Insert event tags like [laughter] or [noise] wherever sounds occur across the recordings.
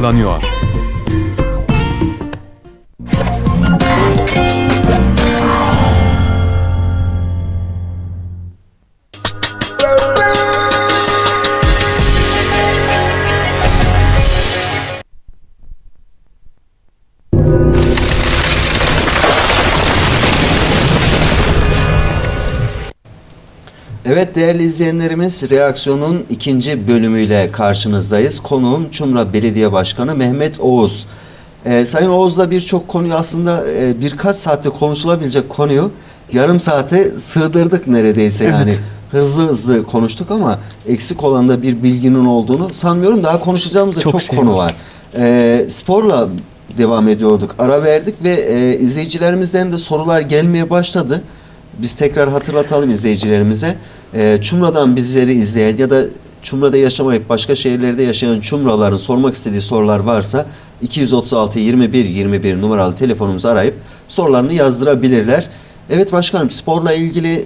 yapılanıyor. Evet değerli izleyenlerimiz reaksiyonun ikinci bölümüyle karşınızdayız. Konuğum Çumra Belediye Başkanı Mehmet Oğuz. Ee, Sayın Oğuz'la birçok konuyu aslında e, birkaç saatte konuşulabilecek konuyu yarım saate sığdırdık neredeyse Evet. yani. Hızlı hızlı konuştuk ama eksik olan da bir bilginin olduğunu sanmıyorum. Daha konuşacağımız da çok, Çok şey konu var. Ee, sporla devam ediyorduk. Ara verdik ve e, izleyicilerimizden de sorular gelmeye başladı. Biz tekrar hatırlatalım izleyicilerimize. Ee, Çumra'dan bizleri izleyen ya da Çumra'da yaşamayıp başka şehirlerde yaşayan Çumraların sormak istediği sorular varsa 236 21 21 numaralı telefonumuzu arayıp sorularını yazdırabilirler. Evet başkanım sporla ilgili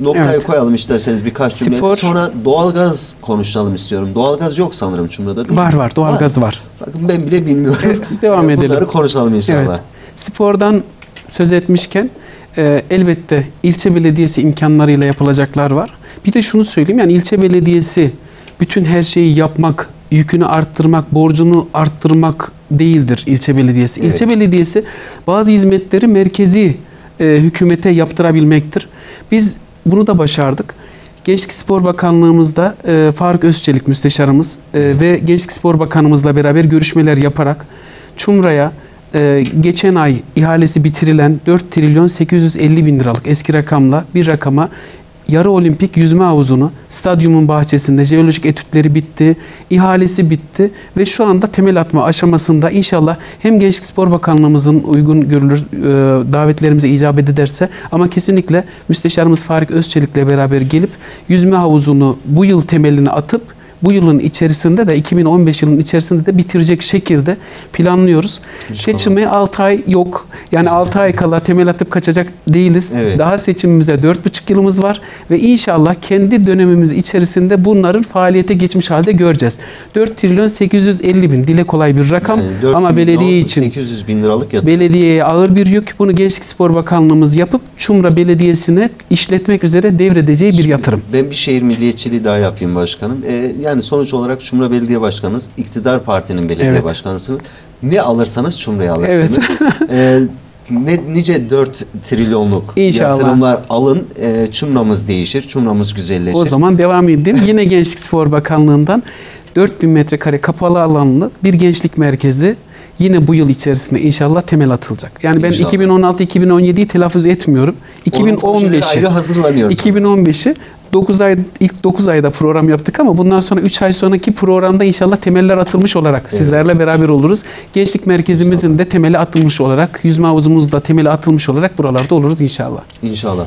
noktayı Evet. koyalım isterseniz birkaç cümle. Spor- Sonra doğalgaz konuşalım istiyorum. Doğalgaz yok sanırım Çumra'da değil Var mi? var doğalgaz var. Bakın ben bile bilmiyorum. Devam [laughs] edelim. Bunları konuşalım inşallah. Evet. Spordan söz etmişken e, elbette ilçe belediyesi imkanlarıyla yapılacaklar var. Bir de şunu söyleyeyim yani ilçe belediyesi bütün her şeyi yapmak, yükünü arttırmak, borcunu arttırmak değildir ilçe belediyesi. Evet. İlçe belediyesi bazı hizmetleri merkezi e, hükümete yaptırabilmektir. Biz bunu da başardık. Gençlik Spor Bakanlığımızda e, Faruk Özçelik müsteşarımız e, ve Gençlik Spor Bakanımızla beraber görüşmeler yaparak Çumra'ya e, geçen ay ihalesi bitirilen 4 trilyon 850 bin liralık eski rakamla bir rakama yarı olimpik yüzme havuzunu stadyumun bahçesinde jeolojik etütleri bitti, ihalesi bitti ve şu anda temel atma aşamasında inşallah hem Gençlik Spor Bakanlığımızın uygun görülür e, davetlerimize icabet ederse ama kesinlikle müsteşarımız Farik Özçelik'le beraber gelip yüzme havuzunu bu yıl temelini atıp bu yılın içerisinde de 2015 yılının içerisinde de bitirecek şekilde planlıyoruz. İnşallah. Seçime 6 ay yok. Yani 6 ay kala temel atıp kaçacak değiliz. Evet. Daha seçimimize 4,5 yılımız var ve inşallah kendi dönemimiz içerisinde bunların faaliyete geçmiş halde göreceğiz. 4 trilyon 850 bin dile kolay bir rakam Yani 4 ama belediye için 800 bin liralık yatırım. belediyeye ağır bir yük. Bunu Gençlik Spor Bakanlığımız yapıp Çumra Belediyesi'ne işletmek üzere devredeceği bir Şimdi yatırım. Ben bir şehir milliyetçiliği daha yapayım başkanım. Ee, yani sonuç olarak Çumra Belediye Başkanınız, iktidar partinin belediye Evet. başkanısınız. Ne alırsanız Çumra'ya alırsınız. Evet. [laughs] Ee, ne, nice 4 trilyonluk İnşallah. yatırımlar alın. E, Çumra'mız değişir, Çumra'mız güzelleşir. O zaman devam edeyim. Yine Gençlik Spor Bakanlığı'ndan 4000 metrekare kapalı alanlı bir gençlik merkezi yine bu yıl içerisinde inşallah temel atılacak. Yani ben İnşallah. 2016-2017'yi telaffuz etmiyorum. Onun projeleri 2015'i ayrı hazırlanıyoruz. 2015'i 9 ay ilk 9 ayda program yaptık ama bundan sonra 3 ay sonraki programda inşallah temeller atılmış olarak sizlerle beraber oluruz. Gençlik merkezimizin de temeli atılmış olarak, yüzme havuzumuz da temeli atılmış olarak buralarda oluruz inşallah. İnşallah.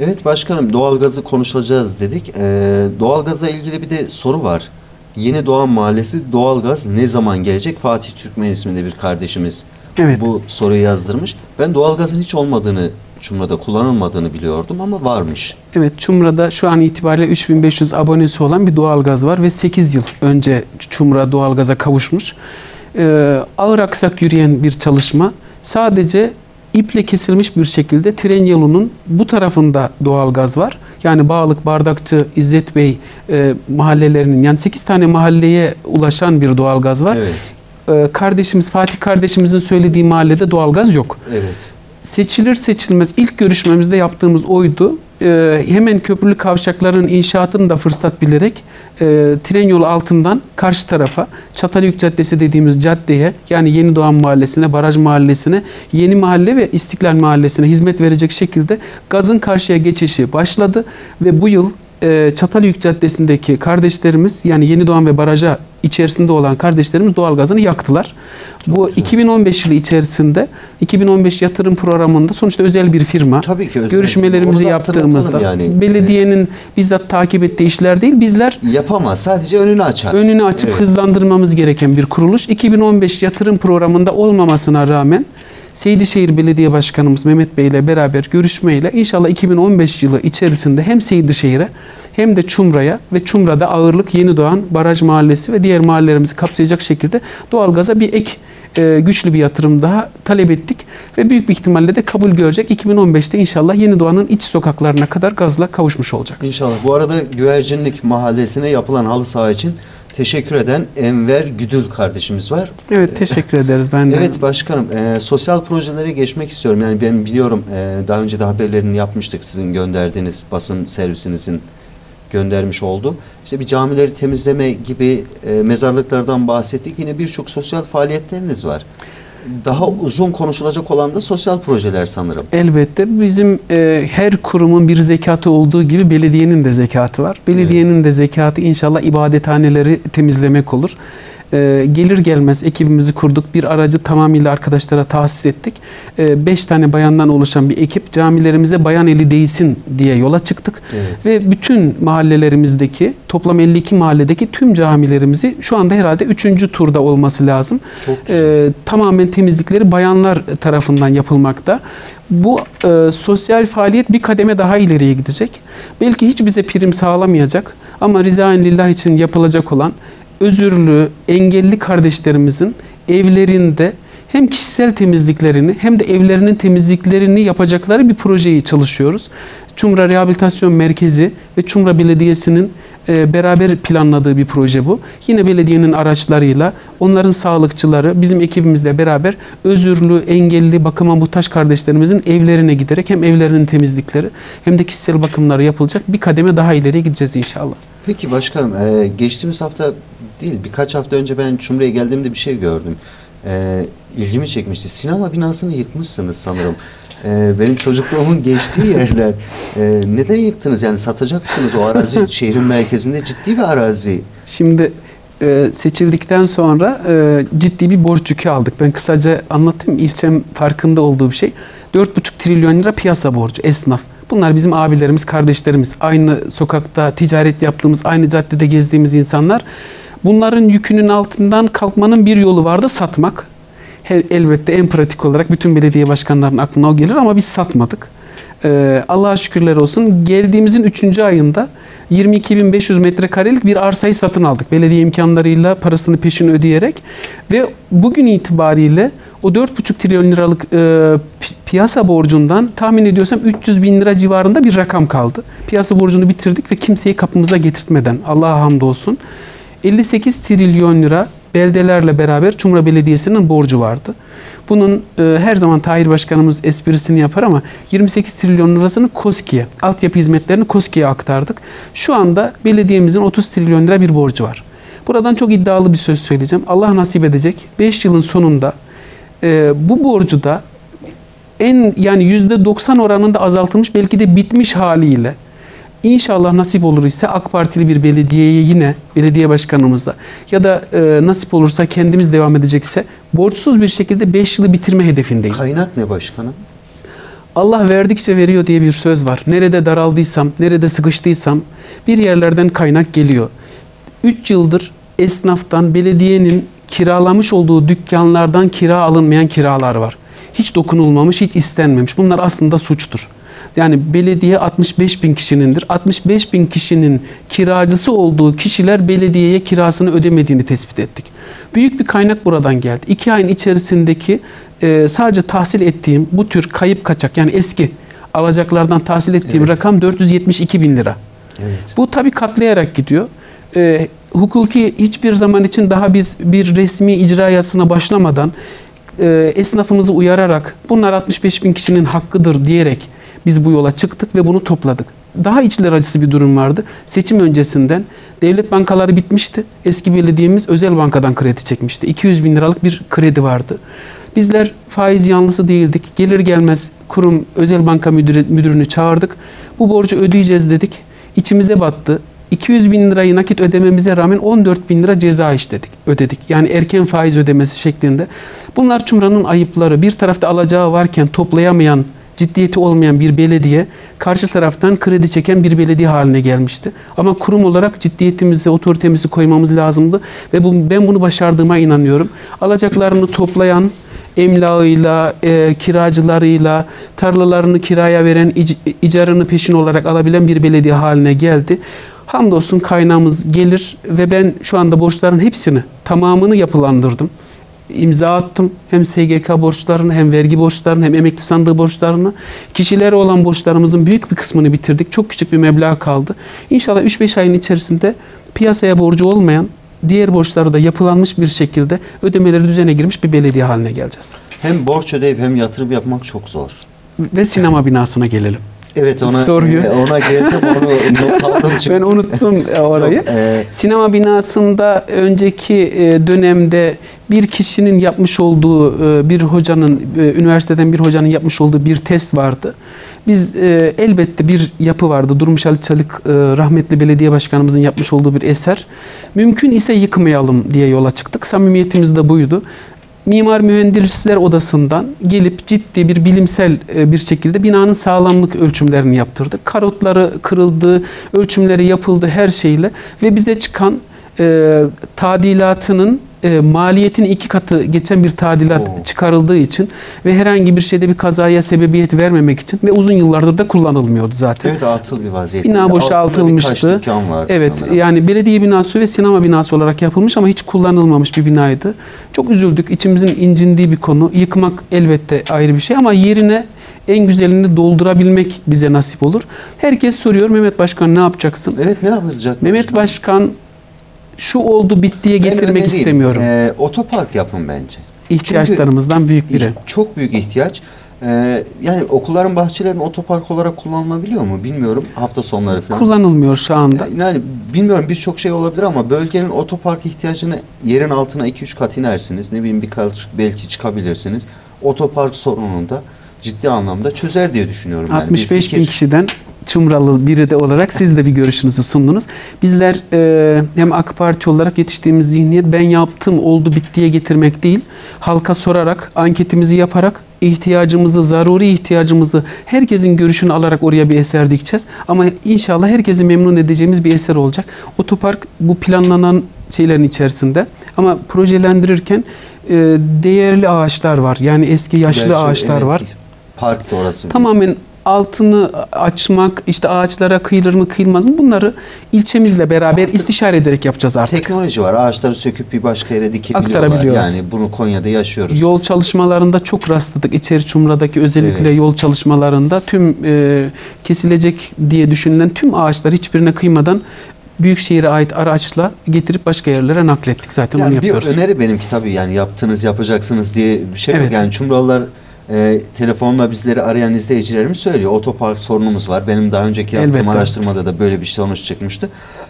Evet başkanım doğalgazı konuşacağız dedik. Ee, doğalgaza ilgili bir de soru var. Yeni Doğan Mahallesi doğalgaz ne zaman gelecek? Fatih Türkmen isminde bir kardeşimiz Evet. bu soruyu yazdırmış. Ben doğalgazın hiç olmadığını, Çumra'da kullanılmadığını biliyordum ama varmış. Evet, Çumra'da şu an itibariyle 3500 abonesi olan bir doğalgaz var ve 8 yıl önce Çumra doğalgaza kavuşmuş. Ee, ağır aksak yürüyen bir çalışma. Sadece iple kesilmiş bir şekilde tren yolunun bu tarafında doğalgaz var. Yani Bağlık, Bardakçı, İzzet Bey e, mahallelerinin yani 8 tane mahalleye ulaşan bir doğalgaz var. Evet. Ee, kardeşimiz Fatih kardeşimizin söylediği mahallede doğalgaz yok Evet. Seçilir seçilmez ilk görüşmemizde yaptığımız oydu. Ee, hemen köprülü kavşakların inşaatını da fırsat bilerek e, tren yolu altından karşı tarafa Çatalhöyük Caddesi dediğimiz caddeye yani Yeni Doğan Mahallesi'ne, Baraj Mahallesi'ne, Yeni Mahalle ve İstiklal Mahallesi'ne hizmet verecek şekilde gazın karşıya geçişi başladı ve bu yıl e, Çatalhöyük Caddesi'ndeki kardeşlerimiz yani Yeni Doğan ve Baraja içerisinde olan kardeşlerimiz doğalgazını yaktılar. Bu 2015 yılı içerisinde 2015 yatırım programında sonuçta özel bir firma Tabii ki özel görüşmelerimizi yaptığımızda yani. belediyenin bizzat takip ettiği işler değil bizler Yapamaz. Sadece önünü açar. önünü açıp Evet. hızlandırmamız gereken bir kuruluş. 2015 yatırım programında olmamasına rağmen Seydişehir Belediye Başkanımız Mehmet Bey ile beraber görüşmeyle inşallah 2015 yılı içerisinde hem Seydişehir'e hem de Çumra'ya ve Çumra'da ağırlık Yeni Doğan Baraj Mahallesi ve diğer mahallelerimizi kapsayacak şekilde doğalgaza bir ek e, güçlü bir yatırım daha talep ettik ve büyük bir ihtimalle de kabul görecek. 2015'te inşallah Yeni Doğan'ın iç sokaklarına kadar gazla kavuşmuş olacak. İnşallah. Bu arada Güvercinlik Mahallesi'ne yapılan halı saha için teşekkür eden Enver Güdül kardeşimiz var. Evet teşekkür ederiz ben de. Evet başkanım, e, sosyal projelere geçmek istiyorum. Yani ben biliyorum e, daha önce de haberlerini yapmıştık sizin gönderdiğiniz basın servisinizin göndermiş oldu. İşte bir camileri temizleme gibi e, mezarlıklardan bahsettik. Yine birçok sosyal faaliyetleriniz var. Daha uzun konuşulacak olan da sosyal projeler sanırım. Elbette bizim e, her kurumun bir zekatı olduğu gibi belediyenin de zekatı var. Belediyenin de zekatı inşallah ibadethaneleri temizlemek olur. E, gelir gelmez ekibimizi kurduk. Bir aracı tamamıyla arkadaşlara tahsis ettik. 5 tane bayandan oluşan bir ekip camilerimize bayan eli değsin diye yola çıktık. Evet. Ve bütün mahallelerimizdeki toplam 52 mahalledeki tüm camilerimizi şu anda herhalde 3. turda olması lazım. Ee, tamamen temizlikleri bayanlar tarafından yapılmakta. Bu e, sosyal faaliyet bir kademe daha ileriye gidecek. Belki hiç bize prim sağlamayacak ama rizaen lillah için yapılacak olan özürlü, engelli kardeşlerimizin evlerinde hem kişisel temizliklerini hem de evlerinin temizliklerini yapacakları bir projeyi çalışıyoruz. Çumra Rehabilitasyon Merkezi ve Çumra Belediyesi'nin e, beraber planladığı bir proje bu. Yine belediyenin araçlarıyla onların sağlıkçıları bizim ekibimizle beraber özürlü, engelli, bakıma muhtaç kardeşlerimizin evlerine giderek hem evlerinin temizlikleri hem de kişisel bakımları yapılacak bir kademe daha ileriye gideceğiz inşallah. Peki başkanım, e, geçtiğimiz hafta değil birkaç hafta önce ben Çumra'ya geldiğimde bir şey gördüm. E, ilgimi çekmişti. Sinema binasını yıkmışsınız sanırım. E, benim çocukluğumun geçtiği yerler. E, neden yıktınız? Yani satacak mısınız? O arazi [laughs] şehrin merkezinde ciddi bir arazi. Şimdi e, seçildikten sonra e, ciddi bir borç yükü aldık. Ben kısaca anlatayım. İlçem farkında olduğu bir şey. 4,5 trilyon lira piyasa borcu esnaf. Bunlar bizim abilerimiz, kardeşlerimiz. Aynı sokakta ticaret yaptığımız, aynı caddede gezdiğimiz insanlar. Bunların yükünün altından kalkmanın bir yolu vardı satmak. Elbette en pratik olarak bütün belediye başkanlarının aklına o gelir ama biz satmadık. Ee, Allah'a şükürler olsun. Geldiğimizin 3. ayında 22.500 metrekarelik bir arsayı satın aldık. Belediye imkanlarıyla parasını peşin ödeyerek ve bugün itibariyle o 4,5 trilyon liralık e, pi- piyasa borcundan tahmin ediyorsam 300 bin lira civarında bir rakam kaldı. Piyasa borcunu bitirdik ve kimseyi kapımıza getirtmeden Allah'a hamdolsun 58 trilyon lira beldelerle beraber Çumra Belediyesi'nin borcu vardı. Bunun e, her zaman Tahir Başkanımız esprisini yapar ama 28 trilyon lirasını KOSKİ'ye, altyapı hizmetlerini KOSKİ'ye aktardık. Şu anda belediyemizin 30 trilyon lira bir borcu var. Buradan çok iddialı bir söz söyleyeceğim. Allah nasip edecek. 5 yılın sonunda e, bu borcu da en yani %90 oranında azaltılmış belki de bitmiş haliyle İnşallah nasip olur ise AK Partili bir belediyeye yine belediye başkanımızla ya da e, nasip olursa kendimiz devam edecekse borçsuz bir şekilde 5 yılı bitirme hedefindeyim. Kaynak ne başkanım? Allah verdikçe veriyor diye bir söz var. Nerede daraldıysam, nerede sıkıştıysam bir yerlerden kaynak geliyor. 3 yıldır esnaftan belediyenin kiralamış olduğu dükkanlardan kira alınmayan kiralar var. Hiç dokunulmamış, hiç istenmemiş. Bunlar aslında suçtur. Yani belediye 65 bin kişinindir. 65 bin kişinin kiracısı olduğu kişiler belediyeye kirasını ödemediğini tespit ettik. Büyük bir kaynak buradan geldi. İki ayın içerisindeki e, sadece tahsil ettiğim bu tür kayıp kaçak yani eski alacaklardan tahsil ettiğim Evet. rakam 472 bin lira. Evet. Bu tabii katlayarak gidiyor. Ee, hukuki hiçbir zaman için daha biz bir resmi icra yasına başlamadan e, esnafımızı uyararak bunlar 65 bin kişinin hakkıdır diyerek biz bu yola çıktık ve bunu topladık. Daha içler acısı bir durum vardı. Seçim öncesinden devlet bankaları bitmişti. Eski belediyemiz özel bankadan kredi çekmişti. 200 bin liralık bir kredi vardı. Bizler faiz yanlısı değildik. Gelir gelmez kurum özel banka müdürü, müdürünü çağırdık. Bu borcu ödeyeceğiz dedik. İçimize battı. 200 bin lirayı nakit ödememize rağmen 14 bin lira ceza işledik, ödedik. Yani erken faiz ödemesi şeklinde. Bunlar Çumra'nın ayıpları. Bir tarafta alacağı varken toplayamayan, ciddiyeti olmayan bir belediye karşı taraftan kredi çeken bir belediye haline gelmişti. Ama kurum olarak ciddiyetimizi, otoritemizi koymamız lazımdı ve bu, ben bunu başardığıma inanıyorum. Alacaklarını toplayan, emlakıyla, e, kiracılarıyla, tarlalarını kiraya veren, ic- icarını peşin olarak alabilen bir belediye haline geldi. Hamdolsun kaynağımız gelir ve ben şu anda borçların hepsini, tamamını yapılandırdım. İmza attım. Hem SGK borçlarını hem vergi borçlarını hem emekli sandığı borçlarını. Kişilere olan borçlarımızın büyük bir kısmını bitirdik. Çok küçük bir meblağ kaldı. İnşallah 3-5 ayın içerisinde piyasaya borcu olmayan diğer borçları da yapılanmış bir şekilde ödemeleri düzene girmiş bir belediye haline geleceğiz. Hem borç ödeyip hem yatırım yapmak çok zor. Ve sinema binasına gelelim. Evet ona Soruyu. e, ona geldim onu not aldım [laughs] çünkü. Ben unuttum [laughs] orayı. Yok, e, Sinema binasında önceki e, dönemde bir kişinin yapmış olduğu, e, bir hocanın, üniversiteden bir hocanın yapmış olduğu bir test vardı. Biz e, elbette bir yapı vardı. Durmuş Ali Çalık e, rahmetli belediye başkanımızın yapmış olduğu bir eser. Mümkün ise yıkmayalım diye yola çıktık. Samimiyetimiz de buydu. Mimar Mühendisler Odası'ndan gelip ciddi bir bilimsel e, bir şekilde binanın sağlamlık ölçümlerini yaptırdık. Karotları kırıldı, ölçümleri yapıldı her şeyle ve bize çıkan e, tadilatının e, maliyetin iki katı geçen bir tadilat Oo. çıkarıldığı için ve herhangi bir şeyde bir kazaya sebebiyet vermemek için ve uzun yıllardır da kullanılmıyordu zaten. evet atıl bir vaziyette. Bina boşaltılmıştı. Evet sanırım. yani belediye binası ve sinema binası olarak yapılmış ama hiç kullanılmamış bir binaydı. Çok üzüldük. İçimizin incindiği bir konu. Yıkmak elbette ayrı bir şey ama yerine en güzelini doldurabilmek bize nasip olur. Herkes soruyor Mehmet Başkan ne yapacaksın? Evet ne yapılacak? Mehmet Başkan şu oldu bittiye Ben getirmek öneriyim. istemiyorum. E, otopark yapın bence. İhtiyaçlarımızdan büyük biri. Çok büyük ihtiyaç. E, yani okulların bahçelerinin otopark olarak kullanılabiliyor mu bilmiyorum. Hafta sonları falan. Kullanılmıyor şu anda. Yani bilmiyorum birçok şey olabilir ama bölgenin otopark ihtiyacını yerin altına 2-3 kat inersiniz. Ne bileyim birkaç belki çıkabilirsiniz. Otopark sorununu da ciddi anlamda çözer diye düşünüyorum. Yani bir 65 bin fikir. kişiden Çumralı biri de olarak siz de bir görüşünüzü sundunuz. Bizler e, hem AK Parti olarak yetiştiğimiz zihniyet ben yaptım oldu bittiye getirmek değil. Halka sorarak, anketimizi yaparak ihtiyacımızı, zaruri ihtiyacımızı herkesin görüşünü alarak oraya bir eser dikeceğiz. Ama inşallah herkesi memnun edeceğimiz bir eser olacak. Otopark bu planlanan şeylerin içerisinde. Ama projelendirirken e, değerli ağaçlar var. Yani eski yaşlı Gerçi ağaçlar evet, var. Park da orası. Tamamen altını açmak, işte ağaçlara kıyılır mı kıyılmaz mı bunları ilçemizle beraber Artık istişare ederek yapacağız artık. Teknoloji var. Ağaçları söküp bir başka yere dikebiliyorlar. Yani bunu Konya'da yaşıyoruz. Yol çalışmalarında çok rastladık. İçeri Çumra'daki özellikle Evet. yol çalışmalarında tüm e, kesilecek diye düşünülen tüm ağaçlar hiçbirine kıymadan Büyükşehir'e ait araçla getirip başka yerlere naklettik. Zaten Yani bir yapıyoruz. öneri benimki tabii yani yaptınız yapacaksınız diye bir şey Evet. yok. Yani Çumralılar e, telefonla bizleri arayan izleyicilerimiz söylüyor. Otopark sorunumuz var. Benim daha önceki yaptığım Elbette. araştırmada da böyle bir sonuç çıkmıştı.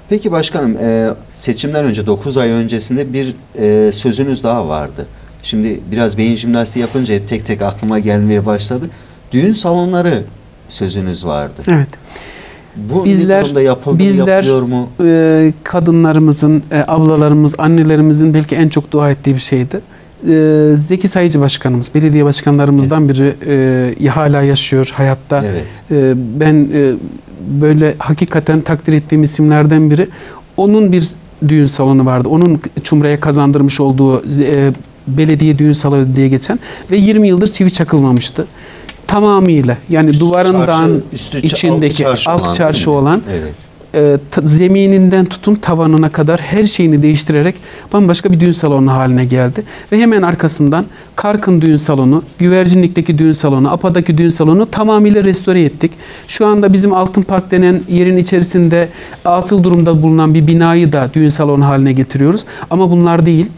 Peki başkanım e, seçimden önce 9 ay öncesinde bir e, sözünüz daha vardı. Şimdi biraz beyin jimnastiği yapınca hep tek tek aklıma gelmeye başladı. Düğün salonları sözünüz vardı. Evet. Bu Bizler- durumda yapıldı mı, bizler- yapılıyor mu? e, kadınlarımızın, e, ablalarımız, annelerimizin belki en çok dua ettiği bir şeydi. E, Zeki Sayıcı Başkanımız, belediye başkanlarımızdan biri e, hala yaşıyor hayatta. Evet. E, ben e, böyle hakikaten takdir ettiğim isimlerden biri. Onun bir düğün salonu vardı. Onun Çumra'ya kazandırmış olduğu e, belediye düğün salonu diye geçen ve 20 yıldır çivi çakılmamıştı. Tamamıyla yani duvarından Çarşı, üstü içindeki altı çarşı alt çarşı olan Evet. E, zemininden tutun tavanına kadar her şeyini değiştirerek bambaşka bir düğün salonu haline geldi. Ve hemen arkasından Karkın düğün salonu, Güvercinlik'teki düğün salonu, Apa'daki düğün salonu tamamıyla restore ettik. Şu anda bizim Altın Park denen yerin içerisinde atıl durumda bulunan bir binayı da düğün salonu haline getiriyoruz. Ama bunlar değil.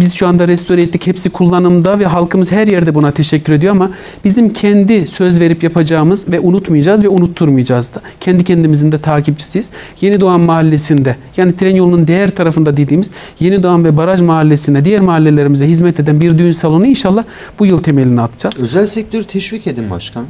Biz şu anda restore ettik. Hepsi kullanımda ve halkımız her yerde buna teşekkür ediyor ama bizim kendi söz verip yapacağımız ve unutmayacağız ve unutturmayacağız da. Kendi kendimizin de takipçisiyiz. Yeni Doğan Mahallesi'nde yani tren yolunun diğer tarafında dediğimiz Yeni Doğan ve Baraj Mahallesi'ne diğer mahallelerimize hizmet eden bir düğün salonu inşallah bu yıl temelini atacağız. Özel sektörü teşvik edin başkanım.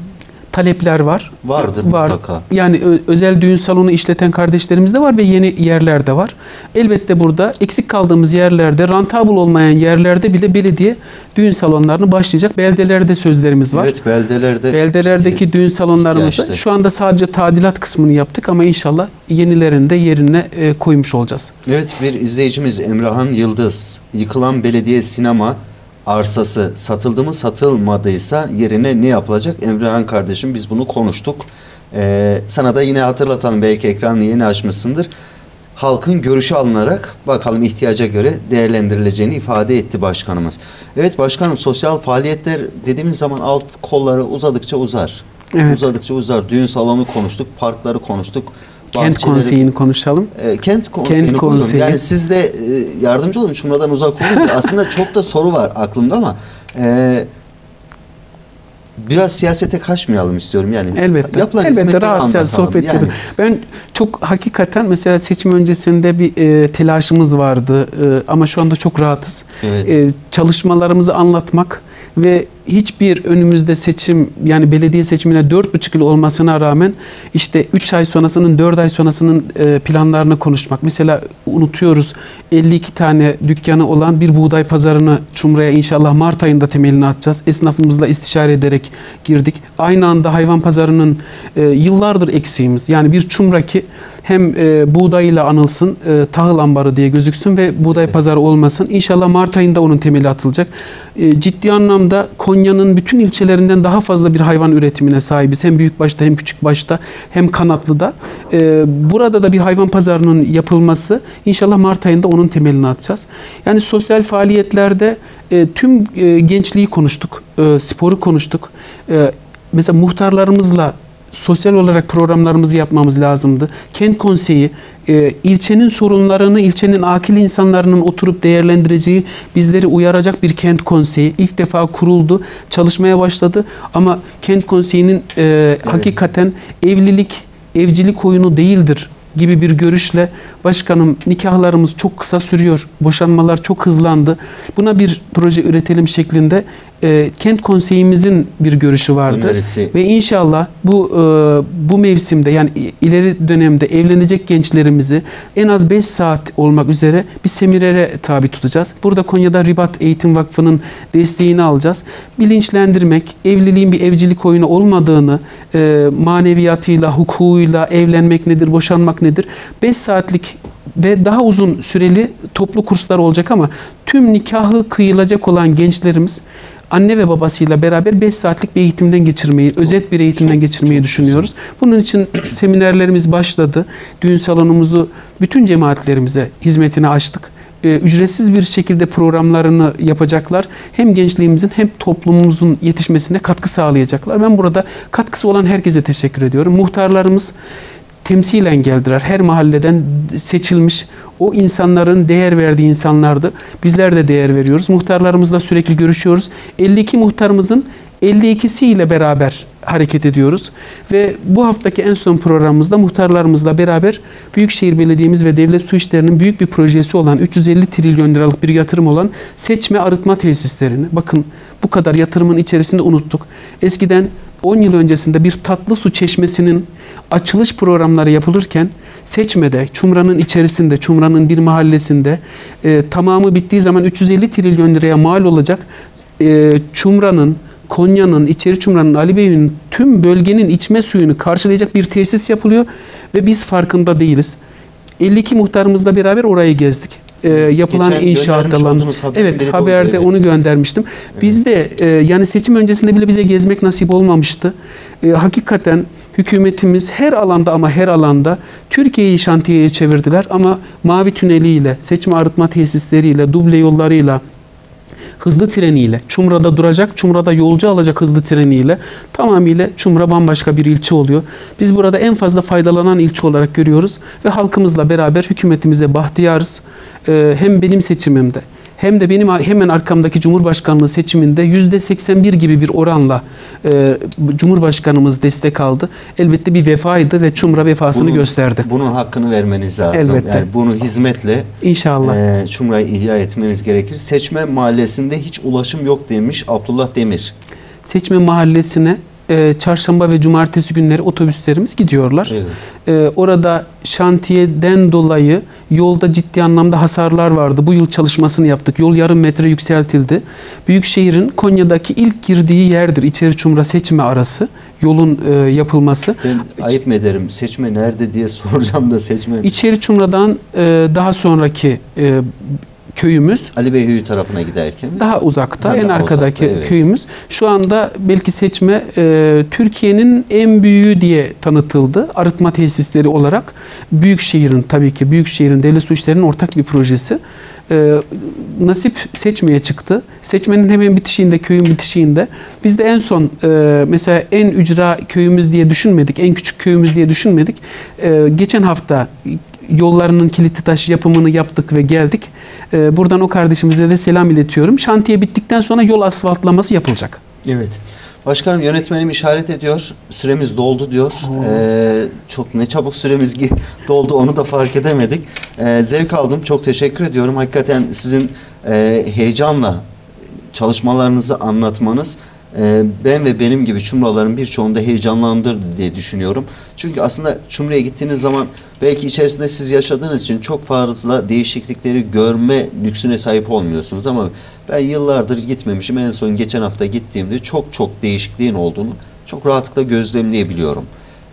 Talepler var. Vardır var. mutlaka. Yani özel düğün salonu işleten kardeşlerimiz de var ve yeni yerler de var. Elbette burada eksik kaldığımız yerlerde, rantabıl olmayan yerlerde bile belediye düğün salonlarını başlayacak. Beldelerde sözlerimiz var. Evet beldelerde Beldelerdeki düğün salonlarımızda şu anda sadece tadilat kısmını yaptık ama inşallah yenilerini de yerine e, koymuş olacağız. Evet bir izleyicimiz Emrahan Yıldız yıkılan belediye sinema arsası satıldı mı satılmadıysa yerine ne yapılacak? Emrehan kardeşim biz bunu konuştuk. Ee, sana da yine hatırlatalım belki ekranını yeni açmışsındır. Halkın görüşü alınarak bakalım ihtiyaca göre değerlendirileceğini ifade etti başkanımız. Evet başkanım sosyal faaliyetler dediğimiz zaman alt kolları uzadıkça uzar. Evet. Uzadıkça uzar. Düğün salonu konuştuk, parkları konuştuk. Kent konseyini konuşalım. e, kent konseyini Kent konseyi. Yani siz de e, yardımcı olun. Şunlardan uzak olun. Aslında [laughs] çok da soru var aklımda ama e, biraz siyasete kaçmayalım istiyorum. Yani Elbette. yapılan Elbette rahatça sohbet Yani, edelim. Ben çok hakikaten mesela seçim öncesinde bir e, telaşımız vardı E, ama şu anda çok rahatız. Evet. E, çalışmalarımızı anlatmak ve hiçbir önümüzde seçim yani belediye seçimine 4,5 yıl olmasına rağmen işte 3 ay sonrasının 4 ay sonrasının e, planlarını konuşmak. Mesela unutuyoruz 52 tane dükkanı olan bir buğday pazarını Çumra'ya inşallah Mart ayında temelini atacağız. Esnafımızla istişare ederek girdik. Aynı anda hayvan pazarının e, yıllardır eksiğimiz. Yani bir Çumra'ki hem e, buğdayıyla anılsın, e, tahıl ambarı diye gözüksün ve buğday pazarı olmasın. İnşallah Mart ayında onun temeli atılacak. E, ciddi anlamda Konya'nın bütün ilçelerinden daha fazla bir hayvan üretimine sahibiz. Hem büyük başta hem küçük başta hem kanatlıda. E, burada da bir hayvan pazarının yapılması inşallah Mart ayında onun temelini atacağız. Yani sosyal faaliyetlerde e, tüm e, gençliği konuştuk, e, sporu konuştuk. E, mesela muhtarlarımızla sosyal olarak programlarımızı yapmamız lazımdı. Kent konseyi e, ilçenin sorunlarını ilçenin akil insanlarının oturup değerlendireceği bizleri uyaracak bir kent konseyi ilk defa kuruldu çalışmaya başladı ama kent konseyinin e, hakikaten evlilik evcilik oyunu değildir gibi bir görüşle başkanım nikahlarımız çok kısa sürüyor. Boşanmalar çok hızlandı. Buna bir proje üretelim şeklinde e, kent konseyimizin bir görüşü vardı. Önerisi. Ve inşallah bu e, bu mevsimde yani ileri dönemde evlenecek gençlerimizi en az 5 saat olmak üzere bir seminere tabi tutacağız. Burada Konya'da Ribat Eğitim Vakfı'nın desteğini alacağız. Bilinçlendirmek, evliliğin bir evcilik oyunu olmadığını, e, maneviyatıyla, hukukuyla evlenmek nedir, boşanmak nedir? 5 saatlik ve daha uzun süreli toplu kurslar olacak ama tüm nikahı kıyılacak olan gençlerimiz anne ve babasıyla beraber 5 saatlik bir eğitimden geçirmeyi, özet bir eğitimden geçirmeyi düşünüyoruz. Bunun için [clears throat] seminerlerimiz başladı. Düğün salonumuzu bütün cemaatlerimize hizmetine açtık. Ee, ücretsiz bir şekilde programlarını yapacaklar. Hem gençliğimizin hem toplumumuzun yetişmesine katkı sağlayacaklar. Ben burada katkısı olan herkese teşekkür ediyorum. Muhtarlarımız temsilen geldiler. Her mahalleden seçilmiş o insanların değer verdiği insanlardı. Bizler de değer veriyoruz. Muhtarlarımızla sürekli görüşüyoruz. 52 muhtarımızın 52'si ile beraber hareket ediyoruz. Ve bu haftaki en son programımızda muhtarlarımızla beraber Büyükşehir Belediye'miz ve Devlet Su İşleri'nin büyük bir projesi olan 350 trilyon liralık bir yatırım olan seçme arıtma tesislerini bakın bu kadar yatırımın içerisinde unuttuk. Eskiden 10 yıl öncesinde bir tatlı su çeşmesinin açılış programları yapılırken Seçme'de, Çumra'nın içerisinde, Çumra'nın bir mahallesinde e, tamamı bittiği zaman 350 trilyon liraya mal olacak e, Çumra'nın, Konya'nın, İçeri Çumra'nın, Ali Bey'in tüm bölgenin içme suyunu karşılayacak bir tesis yapılıyor ve biz farkında değiliz. 52 muhtarımızla beraber orayı gezdik. E, yapılan Geçen inşaat alanı. Evet, de haberde oldu, evet. onu göndermiştim. Biz de e, yani seçim öncesinde bile bize gezmek nasip olmamıştı. E, hakikaten hükümetimiz her alanda ama her alanda Türkiye'yi şantiyeye çevirdiler ama mavi tüneliyle, seçme arıtma tesisleriyle, duble yollarıyla, hızlı treniyle, Çumra'da duracak, Çumra'da yolcu alacak hızlı treniyle tamamıyla Çumra bambaşka bir ilçe oluyor. Biz burada en fazla faydalanan ilçe olarak görüyoruz ve halkımızla beraber hükümetimize bahtiyarız. Ee, hem benim seçimimde hem de benim hemen arkamdaki Cumhurbaşkanlığı seçiminde yüzde 81 gibi bir oranla e, Cumhurbaşkanımız destek aldı. Elbette bir vefaydı ve Çumra vefasını Bunun- gösterdi. Bunun hakkını vermeniz lazım. Elbette. Yani bunu hizmetle İnşallah. e, Çumra'yı ihya etmeniz gerekir. Seçme mahallesinde hiç ulaşım yok demiş Abdullah Demir. Seçme mahallesine e, çarşamba ve cumartesi günleri otobüslerimiz gidiyorlar. Evet. E, orada şantiyeden dolayı yolda ciddi anlamda hasarlar vardı. Bu yıl çalışmasını yaptık. Yol yarım metre yükseltildi. Büyükşehir'in Konya'daki ilk girdiği yerdir. İçeri Çumra seçme arası. Yolun e, yapılması. Ben ayıp mı ederim? Seçme nerede diye [laughs] soracağım da seçme. İçeri Çumra'dan e, daha sonraki e, köyümüz Ali Beyhuyu tarafına giderken. daha uzakta, Ha, en daha arkadaki uzakta, evet. köyümüz. Şu anda belki seçme e, Türkiye'nin en büyüğü diye tanıtıldı. Arıtma tesisleri olarak Büyükşehir'in tabii ki Büyükşehir'in devlet su işlerinin ortak bir projesi. E, nasip seçmeye çıktı. Seçmenin hemen bitişiğinde, köyün bitişiğinde. Biz de en son e, mesela en ücra köyümüz diye düşünmedik, en küçük köyümüz diye düşünmedik. E, geçen hafta yollarının kilitli taş yapımını yaptık ve geldik. Ee, buradan o kardeşimize de selam iletiyorum. Şantiye bittikten sonra yol asfaltlaması yapılacak. Evet. Başkanım yönetmenim işaret ediyor. Süremiz doldu diyor. Ee, çok ne çabuk süremiz [laughs] doldu onu da fark edemedik. Ee, zevk aldım. Çok teşekkür ediyorum. Hakikaten sizin e, heyecanla çalışmalarınızı anlatmanız e, ben ve benim gibi Çumraların birçoğunu da heyecanlandırdı diye düşünüyorum. Çünkü aslında Çumra'ya gittiğiniz zaman belki içerisinde siz yaşadığınız için çok fazla değişiklikleri görme lüksüne sahip olmuyorsunuz ama ben yıllardır gitmemişim. En son geçen hafta gittiğimde çok çok değişikliğin olduğunu çok rahatlıkla gözlemleyebiliyorum.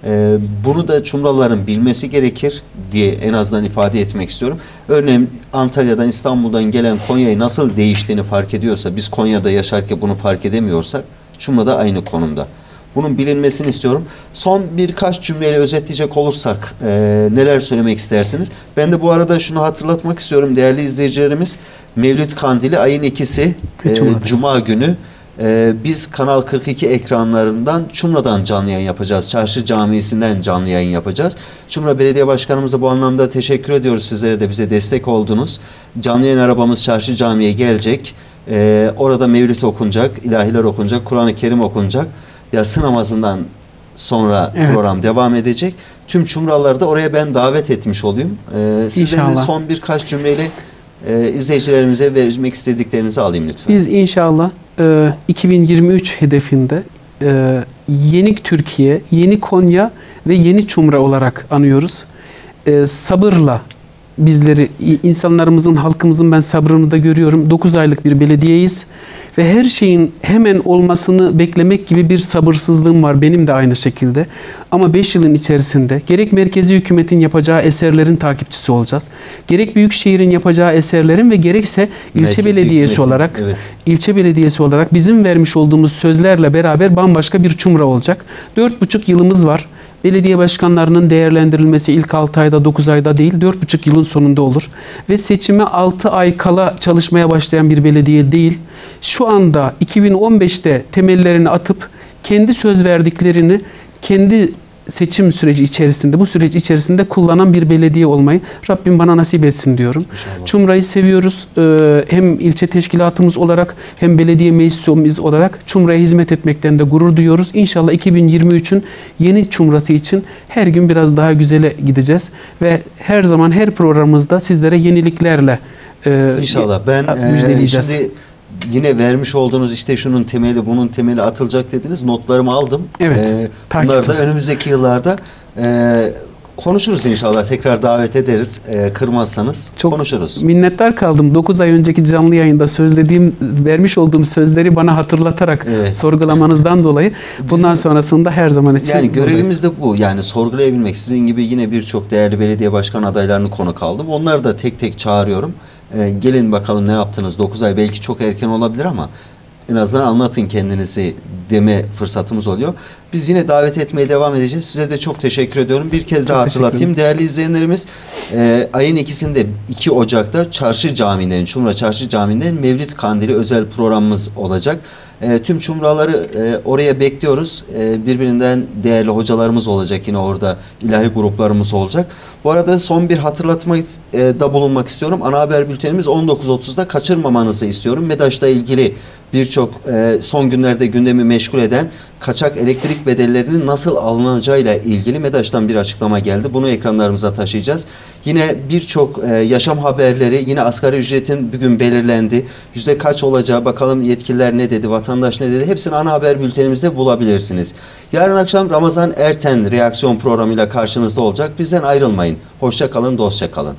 Ee, bunu da Çumralıların bilmesi gerekir diye en azından ifade etmek istiyorum. Örneğin Antalya'dan İstanbul'dan gelen Konya'yı nasıl değiştiğini fark ediyorsa biz Konya'da yaşarken bunu fark edemiyorsak Çumra da aynı konumda. Bunun bilinmesini istiyorum. Son birkaç cümleyle özetleyecek olursak e, neler söylemek istersiniz? Ben de bu arada şunu hatırlatmak istiyorum değerli izleyicilerimiz. Mevlüt Kandili ayın ikisi e. Cuma günü e, biz Kanal 42 ekranlarından Çumra'dan canlı yayın yapacağız. Çarşı Camisi'nden canlı yayın yapacağız. Çumra Belediye Başkanımıza bu anlamda teşekkür ediyoruz. Sizlere de bize destek oldunuz. Canlı yayın arabamız Çarşı Camii'ye gelecek. E, orada mevlüt okunacak, ilahiler okunacak, Kur'an-ı Kerim okunacak. Yatsı namazından sonra Evet. program devam edecek. Tüm Çumralıları da oraya ben davet etmiş olayım. E, sizden de son birkaç cümleyle e, izleyicilerimize vermek istediklerinizi alayım lütfen. Biz inşallah e, 2023 hedefinde e, Yenik Türkiye, Yeni Konya ve Yeni Çumra olarak anıyoruz. E, sabırla bizleri, insanlarımızın, halkımızın ben sabrını da görüyorum. 9 aylık bir belediyeyiz ve her şeyin hemen olmasını beklemek gibi bir sabırsızlığım var benim de aynı şekilde. Ama 5 yılın içerisinde gerek merkezi hükümetin yapacağı eserlerin takipçisi olacağız. Gerek büyükşehirin yapacağı eserlerin ve gerekse ilçe Merkezi belediyesi hükümetin, olarak evet. ilçe belediyesi olarak bizim vermiş olduğumuz sözlerle beraber bambaşka bir çumra olacak. Dört buçuk yılımız var. Belediye başkanlarının değerlendirilmesi ilk 6 ayda 9 ayda değil 4,5 yılın sonunda olur. Ve seçime 6 ay kala çalışmaya başlayan bir belediye değil. Şu anda 2015'te temellerini atıp kendi söz verdiklerini kendi seçim süreci içerisinde bu süreç içerisinde kullanan bir belediye olmayı Rabbim bana nasip etsin diyorum. İnşallah. Çumra'yı seviyoruz. Ee, hem ilçe teşkilatımız olarak hem belediye meclisimiz olarak Çumra'ya hizmet etmekten de gurur duyuyoruz. İnşallah 2023'ün yeni Çumra'sı için her gün biraz daha güzele gideceğiz ve her zaman her programımızda sizlere yeniliklerle e, İnşallah. Ben e, müjdeleyeceğiz. şimdi yine vermiş olduğunuz işte şunun temeli bunun temeli atılacak dediniz. Notlarımı aldım. Evet, E, bunları da önümüzdeki yıllarda e, konuşuruz inşallah. Tekrar davet ederiz. E, kırmazsanız Çok konuşuruz. Minnettar kaldım. 9 ay önceki canlı yayında sözlediğim, vermiş olduğum sözleri bana hatırlatarak Evet. sorgulamanızdan dolayı bundan sonrasında her zaman için Yani buradayız. görevimiz de bu. Yani sorgulayabilmek. Sizin gibi yine birçok değerli belediye başkan adaylarını konuk aldım. Onları da tek tek çağırıyorum. Ee, gelin bakalım ne yaptınız. 9 ay belki çok erken olabilir ama en azından anlatın kendinizi deme fırsatımız oluyor. Biz yine davet etmeye devam edeceğiz. Size de çok teşekkür ediyorum. Bir kez daha hatırlatayım. Değerli izleyenlerimiz e, ayın ikisinde 2 Ocak'ta Çarşı Camii'nden, Çumra Çarşı Camii'nden Mevlid Kandili özel programımız olacak. E, tüm Çumraları e, oraya bekliyoruz. E, birbirinden değerli hocalarımız olacak yine orada ilahi gruplarımız olacak. Bu arada son bir hatırlatma e, da bulunmak istiyorum. Ana haber bültenimiz 19.30'da kaçırmamanızı istiyorum. MEDAŞ'la ilgili birçok e, son günlerde gündemi meşgul eden kaçak elektrik bedellerinin nasıl alınacağıyla ilgili MEDAŞ'tan bir açıklama geldi. Bunu ekranlarımıza taşıyacağız. Yine birçok e, yaşam haberleri yine asgari ücretin bugün belirlendi. Yüzde kaç olacağı bakalım yetkililer ne dedi, vatandaş ne dedi. Hepsini ana haber bültenimizde bulabilirsiniz. Yarın akşam Ramazan Erten reaksiyon programıyla karşınızda olacak. Bizden ayrılmayın. Hoşça kalın, dostça kalın.